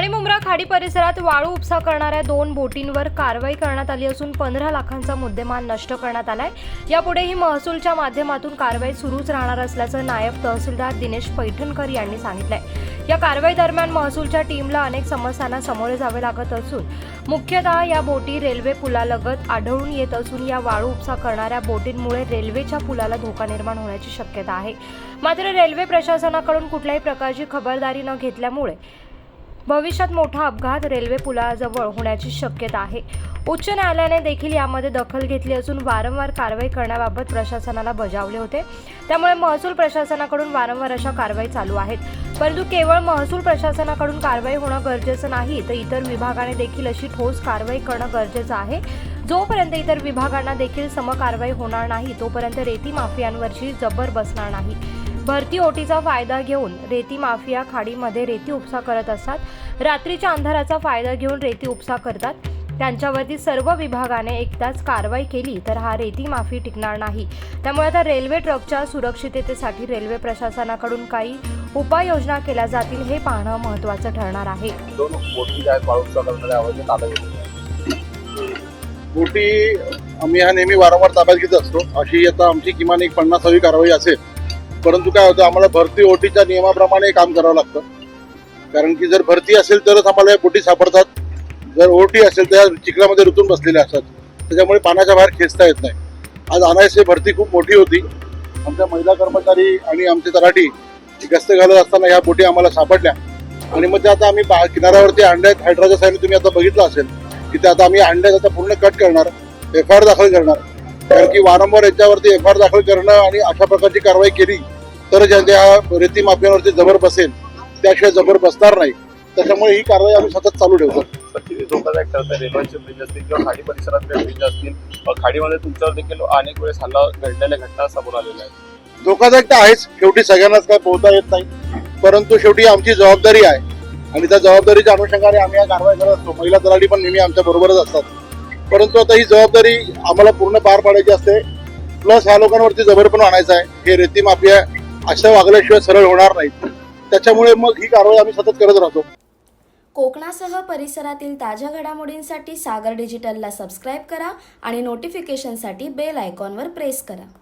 ठाणे मुंब्रा खाडी परिसरात वाळू उपसा करणाऱ्या दोन बोटींवर कारवाई करण्यात आली असून पंधरा लाखांचा मुद्देमाल नष्ट करण्यात आलाय. यापुढेही महसूलच्या माध्यमातून कारवाई सुरूच राहणार असल्याचं नायब तहसीलदार दिनेश पैठणकर यांनी सांगितलंय. या कारवाई दरम्यान महसूलच्या टीमला अनेक समस्यांना सामोरे जावे लागत असून मुख्यतः या बोटी रेल्वे पुलालगत आढळून येत असून या वाळू उपसा करणाऱ्या बोटींमुळे रेल्वेच्या पुलाला धोका निर्माण होण्याची शक्यता आहे. मात्र रेल्वे प्रशासनाकडून कुठल्याही प्रकारची खबरदारी न घेतल्यामुळे भविष्यात मोठा अपघात रेल्वे पुलाजवळ होण्याची शक्यता आहे. उच्च न्यायालयाने देखील यामध्ये दखल घेतली असून वारंवार कारवाई करण्याबाबत प्रशासनाला बजावले होते. त्यामुळे महसूल प्रशासनाकडून वारंवार अशा कारवाई चालू आहेत. परंतु केवळ महसूल प्रशासनाकडून कारवाई होणं गरजेचं नाही तर इतर विभागाने देखील अशी ठोस कारवाई करणं गरजेचं आहे. जोपर्यंत इतर विभागांना देखील समकारवाई होणार नाही तोपर्यंत रेती माफियांवरची जबर बसणार नाही. भरती ओटीचा फायदा घेऊन रेती माफिया खाडीमध्ये रेती उपसा करत असतात. रात्रीच्या अंधाराचा फायदा घेऊन रेती उपसा करतात. त्यांच्यावरती सर्व विभागाने एकदाच कारवाई केली तर हा रेती माफी टिकणार नाही. त्यामुळे आता रेल्वे ट्रकच्या सुरक्षिततेसाठी रेल्वे प्रशासनाकडून काही उपाययोजना केल्या जातील हे पाहणं महत्त्वाचं ठरणार आहे. बोटी आम्ही हा नेहमी वारंवार ताब्यात घेत असतो. अशी आता आमची किमान एक पन्नासावी कारवाई असेल परंतु काय होतं आम्हाला भरती ओटीच्या नियमाप्रमाणे काम करावं लागतं. कारण की जर भरती असेल तरच आम्हाला या बोटी सापडतात. जर ओटी असेल तर चिखलामध्ये रुतून बसलेल्या असतात. त्याच्यामुळे पाण्याच्या बाहेर खेचता येत नाही. आज अनायसे भरती खूप मोठी होती. आमच्या महिला कर्मचारी आणि आमचे तलाठी गस्त घालत असताना ह्या बोटी आम्हाला सापडल्या. आणि मग ते आता आम्ही बा- किनाऱ्यावरती अंड्यात हायड्राच्या साईने तुम्ही आता बघितलं असेल की ते आता आम्ही अंड्यात आता पूर्ण कट करणार एफ आय आर दाखल करणार. कारण की वारंवार याच्यावरती एफ आय आर दाखल करणं आणि अशा प्रकारची कारवाई केली तर ज्यांच्या रेती माफियांवरती जबर बसेल त्याशिवाय जबर बसणार नाही. त्याच्यामुळे ही कारवाई आम्ही सतत चालू ठेवतो. धोकादायक ठरतं रेल्वेचे ब्रिज असतील किंवा खाडी परिसरातले ब्रिज असतील खाडीमध्ये तुमच्यावर देखील अनेक वेळेस हल्ला घडलेल्या घटना समोर आलेल्या आहेत. धोकादायक तर आहेच. शेवटी सगळ्यांनाच काय पोहता येत नाही. परंतु शेवटी आमची जबाबदारी आहे. आणि त्या जबाबदारीच्या अनुषंगाने आम्ही या कारवाई करत असतो. महिला तलाठी पण नेहमी आमच्या बरोबरच असतात. परंतु आता ही जबाबदारी आम्हाला पूर्ण पार पाडायची असते. प्लस ह्या लोकांवरती जबर पण आणायचं आहे. हे रेती माफिया अशा वागल्याशिवाय सरळ होणार नाहीत. त्याच्यामुळे मग ही कारवाई आम्ही सतत करत राहतो. कोकणासह परिसरातील ताज्या घडामोडींसाठी सागर डिजिटलला सबस्क्राईब करा आणि नोटिफिकेशनसाठी बेल आयकॉनवर प्रेस करा.